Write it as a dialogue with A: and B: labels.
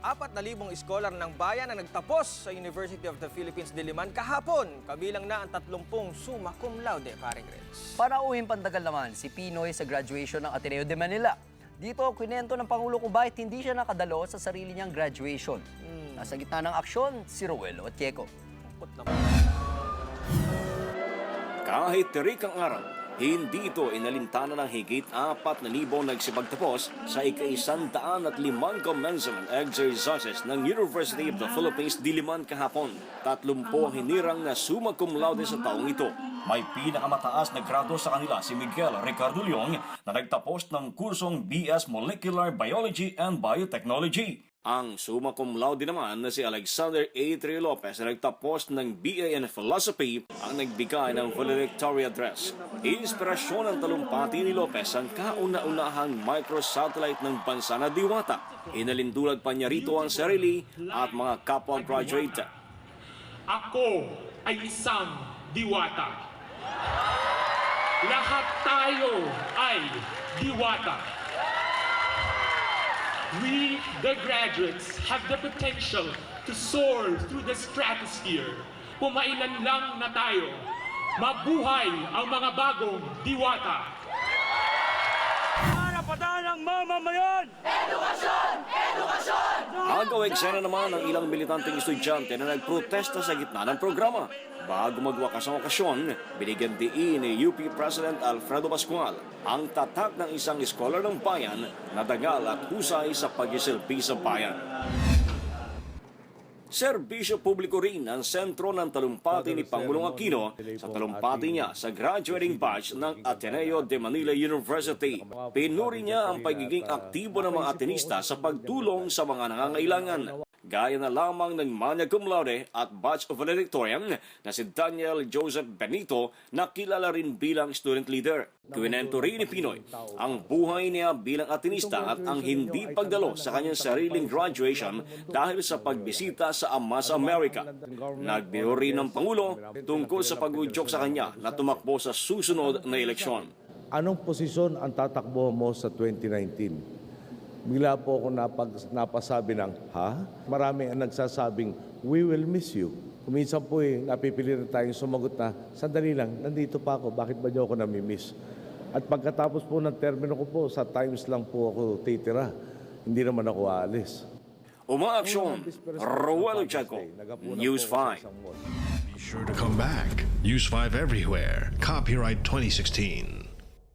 A: mahigit 4,000 iskolar ng bayan ang nagtapos sa University of the Philippines Diliman kahapon. Kabilang na ang 30 summa cum laude, paring Reds.
B: Panauhin pandagal naman si Pinoy sa graduation ng Ateneo de Manila. Dito, kwento ng Pangulo kung bakit hindi siya nakadalo sa sarili niyang graduation. Nasa gitna ng aksyon, si Rowelo at
A: naman.
C: Kahit terik ang araw, hindi ito inalintana ng higit 4,000 nagsibagtapos sa ika-isandaan at limang commencement exercises ng University of the Philippines Diliman kahapon. Tatlumpo ang hinirang na summa cum laude sa taong ito. May pinakamataas na grado sa kanila si Miguel Ricardo Leong na nagtapos ng kursong BS Molecular Biology and Biotechnology. Ang summa cum laude naman na si Alexander A. Tri Lopez na nagtapos ng BA in Philosophy ang nagbigay ng valedictory address. Inspirasyon ng talumpati ni Lopez ang kauna-unahang microsatellite ng bansa na Diwata. Inalindulag pa niya rito ang sarili at mga kapwa graduate.
D: Ako ay isang diwata. Lahat tayo ay diwata. We, the graduates, have the potential to soar through the stratosphere. Pumailan lang na tayo. Mabuhay ang mga bagong diwata.
C: Agaw eksena naman ang ilang militanteng estudyante na nagprotesta sa gitna ng programa. Bago magwakas ang okasyon, binigyan diin ni UP President Alfredo Pascual ang tatak ng isang scholar ng bayan na dangal at husay sa pagsisilbi sa bayan. Serbisyo publiko rin ang sentro ng talumpati ni Pangulong Aquino sa talumpati niya sa graduating batch ng Ateneo de Manila University. Pinuri niya ang pagiging aktibo ng mga Atenista sa pagtulong sa mga nangangailangan. Gaya na lamang ng Magna Cum Laude at Batch of Valedictorian na si Daniel Joseph Benito na kilala rin bilang student leader. Kwinento rin ni Pinoy ang buhay niya bilang Atenista at ang hindi pagdalo sa kanyang sariling graduation dahil sa pagbisita sa Ama sa Amerika. Nagbiro rin ng Pangulo tungkol sa pag-udyok sa kanya na tumakbo sa susunod na eleksyon.
E: Anong posisyon ang tatakbo mo sa 2019? Bigla po ako napag, napasabi ng, ha? Marami ang nagsasabing, we will miss you. Kuminsan po eh, napipili na tayong sumagot na, sandali lang, nandito pa ako, bakit ba niyo ako namimiss? At pagkatapos po ng termino ko po, sa times lang po ako titira. Hindi naman ako aalis.
C: Umaaksyon, Roel Chaco, News 5.
F: Be sure to come back. Use 5 everywhere. Copyright 2016.